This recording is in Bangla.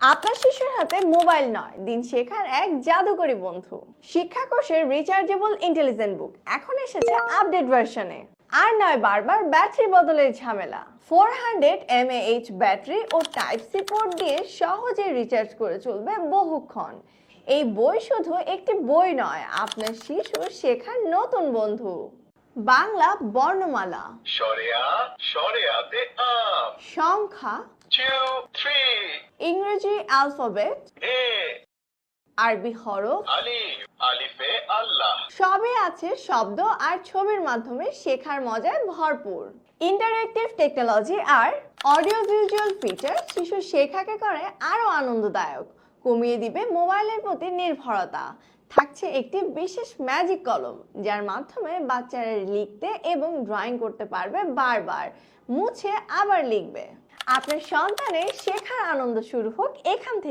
আপনার শিশুর হাতে মোবাইল নয় দিন শেখার এক জাদুকরী বন্ধু। শিক্ষা কোষের রিচার্জেবল ইন্টেলিজেন্ট বুক এখন এসেছে আপডেট ভার্সনে আর নয় বারবার ব্যাটারি বদলের ঝামেলা। ফোর হান্ড্রেড এমএএইচ ব্যাটারি ও টাইপ সি পোর্ট দিয়ে সহজে রিচার্জ করে চলবে বহুক্ষণ। এই বই শুধু একটি বই নয় আপনার শিশু শেখার নতুন বন্ধু। বাংলা বর্ণমালা। সংখ্যা ইংরেজি অ্যালফাবেট আরবি হরফ আলিফে আল্লাহ। সবই আছে শব্দ আর ছবির মাধ্যমে শেখার মজায় ভরপুর। ইন্টারেক্টিভ টেকনোলজি আর অডিও ভিজুয়াল ফিচার শিশু শেখাকে করে আরও আনন্দদায়ক। কমিয়ে দিবে মোবাইলের প্রতি নির্ভরতা। থাকছে একটি বিশেষ ম্যাজিক কলম যার মাধ্যমে বাচ্চারা লিখতে এবং ড্রয়িং করতে পারবে বারবার। মুছে আবার লিখবে। আপনার সন্তানের শেখার আনন্দ শুরু হোক এখান থেকে।